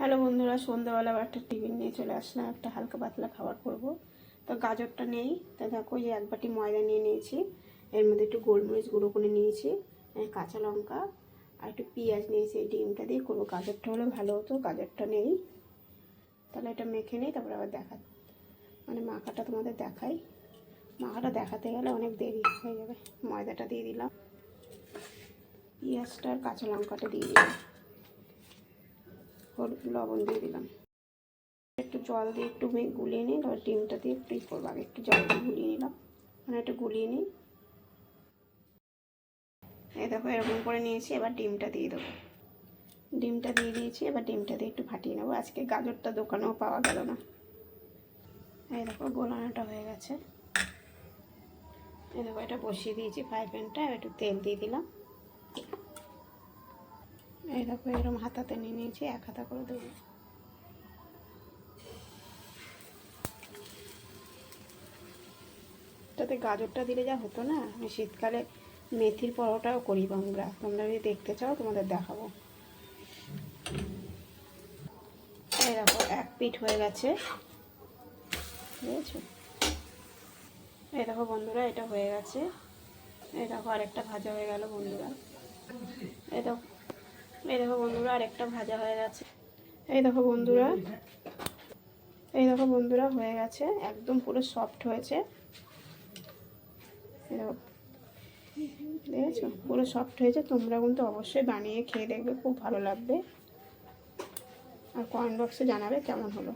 Hello বন্ধুরা, সন্ধ্যাবেলা একটা টিফিন নিয়ে চলে আসলাম। একটা হালকা পাতলা খাবার করব। তো গাজরটা নেই। তা দেখো যে এক বাটি ময়দা নিয়ে নিয়েছি। এর মধ্যে একটু গোলমরিচ গুঁড়ো করে নিয়েছি কাঁচা লঙ্কা আর একটু পেঁয়াজ নিয়েছি। এই ডিমটা দিয়ে করব। গাজরটা হলে ভালো হতো, গাজরটা নেই। তাহলে এটা মেখে নিই, তারপরে আবার দেখা মানে মাখাটা তোমাদের দেখাই। মাখাটা দেখাতে গেলে অনেক দেরি হয়ে যাবে। ময়দাটা দিয়ে দিলাম। পেঁয়াজটা আর কাঁচা লঙ্কাটা দিয়ে দিলাম। লবণ দিয়ে দিলাম। একটু জল দিয়ে একটু গুলিয়ে নিই, তারপর ডিমটা দিয়ে ই করব। আগে একটু জল দিয়ে গুলিয়ে নিলাম। মানে একটু গুলিয়ে নিই। এই দেখো, এরকম করে নিয়েছি, এবার ডিমটা দিয়ে দেবো। ডিমটা দিয়ে দিয়েছি, এবার ডিমটা দিয়ে একটু ফাটিয়ে নেব। আজকে গাজরটা দোকানেও পাওয়া গেল না। এই দেখো, গোলানোটা হয়ে গেছে। এই দেখো, এটা বসিয়ে দিয়েছি ফ্রাই প্যানটা একটু তেল দিয়ে দিলাম। এই দেখো এরকম হাতাতে নিয়ে নিয়েছি, এক হাতা করে দেবো। তাতে গাজরটা দিলে যা হতো না, আমি শীতকালে মেথির পরোটাও করি আমরা। তোমরা যদি দেখতে চাও, তোমাদের দেখাবো। এই দেখো, এক পিঠ হয়ে গেছে। বুঝেছ? এই দেখো বন্ধুরা, এটা হয়ে গেছে। এই দেখো, আরেকটা ভাজা হয়ে গেল বন্ধুরা। এই দেখো এই দেখো বন্ধুরা, আরেকটা ভাজা হয়ে গেছে। এই দেখো বন্ধুরা, এই দেখো বন্ধুরা, হয়ে গেছে, একদম পুরো সফট হয়েছে। দেখেছ? পুরো সফট হয়েছে, তোমরা কিন্তু অবশ্যই বানিয়ে খেয়ে দেখবে, খুব ভালো লাগবে। আর কমেন্ট বক্সে জানাবে কেমন হলো।